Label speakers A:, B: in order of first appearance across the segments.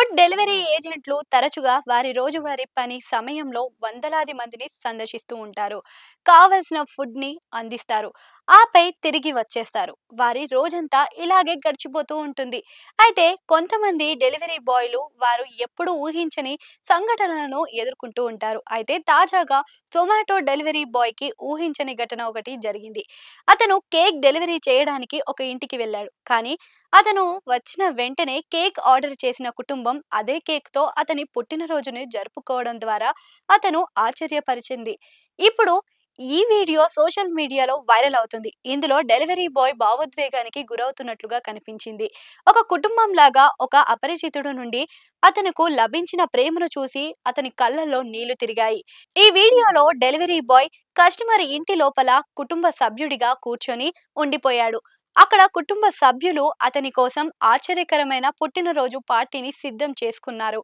A: Food delivery ఏజెంట్లు తరచుగా వారి రోజువారీ పని సమయంలో వందలాది మందిని సందర్శిస్తూ ఉంటారు. కావలసిన ఫుడ్ని అందిస్తారు. ఆపై తిరిగి వచ్చేస్తారు. వారి రోజంతా ఇలాగే గడిచిపోతూ ఉంటుంది. అయితే కొంతమంది డెలివరీ బాయ్లు వారు ఎప్పుడూ ఊహించని సంఘటనలను ఎదుర్కొంటూ ఉంటారు. అయితే తాజాగా జొమాటో డెలివరీ బాయ్కి ఊహించని ఘటన ఒకటి జరిగింది. అతను కేక్ డెలివరీ చేయడానికి ఒక ఇంటికి వెళ్ళాడు. కానీ అతను వచ్చిన వెంటనే కేక్ ఆర్డర్ చేసిన కుటుంబం అదే కేక్‌తో అతని పుట్టినరోజుని జరుపుకోవడం ద్వారా అతను ఆశ్చర్యపరిచింది. ఇప్పుడు ఈ వీడియో సోషల్ మీడియాలో వైరల్ అవుతుంది. ఇందులో డెలివరీ బాయ్ భావోద్వేగానికి గురవుతున్నట్లుగా కనిపించింది. ఒక కుటుంబం లాగా ఒక అపరిచితుడు నుండి అతనుకు లభించిన ప్రేమను చూసి అతని కళ్ళల్లో నీళ్ళు తిరిగాయి. ఈ వీడియోలో డెలివరీ బాయ్ కస్టమర్ ఇంటి లోపల కుటుంబ సభ్యుడిగా కూర్చొని ఉండిపోయాడు. అక్కడ కుటుంబ సభ్యులు అతని కోసం ఆశ్చర్యకరమైన పుట్టినరోజు పార్టీని సిద్ధం చేసుకున్నారు.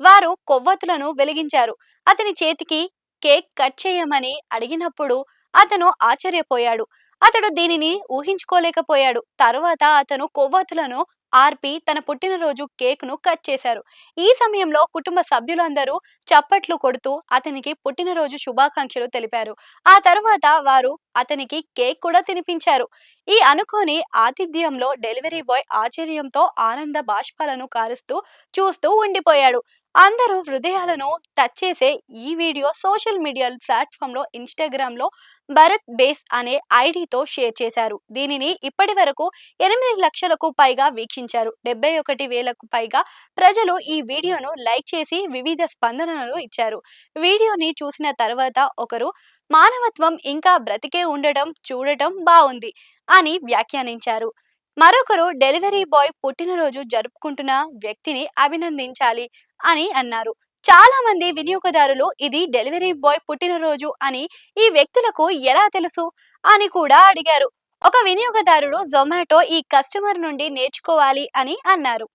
A: వారు కొవ్వొత్తులను వెలిగించారు. అతని చేతికి కేక్ కట్ చేయమని అడిగినప్పుడు అతను ఆశ్చర్యపోయాడు. అతడు దీనిని ఊహించుకోలేకపోయాడు. తరువాత అతను కొవ్వొత్తులను ఆర్పి తన పుట్టినరోజు కేక్‌ను కట్ చేశారు. ఈ సమయంలో కుటుంబ సభ్యులందరూ చప్పట్లు కొడుతూ అతనికి పుట్టినరోజు శుభాకాంక్షలు తెలిపారు. ఆ తర్వాత వారు అతనికి కేక్ కూడా తినిపించారు. ఈ అనుకోని ఆతిథ్యంలో డెలివరీ బాయ్ ఆశ్చర్యంతో ఆనంద బాష్పాలను కారుస్తూ చూస్తూ ఉండిపోయాడు. అందరూ హృదయాలను టచ్ చేసే ఈ వీడియో సోషల్ మీడియా ప్లాట్‌ఫామ్‌లో ఇన్‌స్టాగ్రామ్‌లో భరత్ బేస్ అనే ఐడి షేర్ చేశారు. దీనిని ఇప్పటివరకు ఎనిమిది లక్షలకు పైగా వీక్షించారు. డెబ్బై ఒకటి వేలకు పైగా ప్రజలు ఈ వీడియోను లైక్ చేసి వివిధ స్పందనలు ఇచ్చారు. వీడియోని చూసిన తర్వాత ఒకరు మానవత్వం ఇంకా బ్రతికే ఉండటం చూడటం బాగుంది అని వ్యాఖ్యానించారు. మరొకరు డెలివరీ బాయ్ పుట్టినరోజు జరుపుకుంటున్న వ్యక్తిని అభినందించాలి అని అన్నారు. చాలా మంది వినియోగదారులు ఇది డెలివరీ బాయ్ పుట్టినరోజు అని ఈ వ్యక్తులకు ఎలా తెలుసు అని కూడా అడిగారు. ఒక వినియోగదారుడు జొమాటో ఈ కస్టమర్ నుండి నేర్చుకోవాలి అని అన్నారు.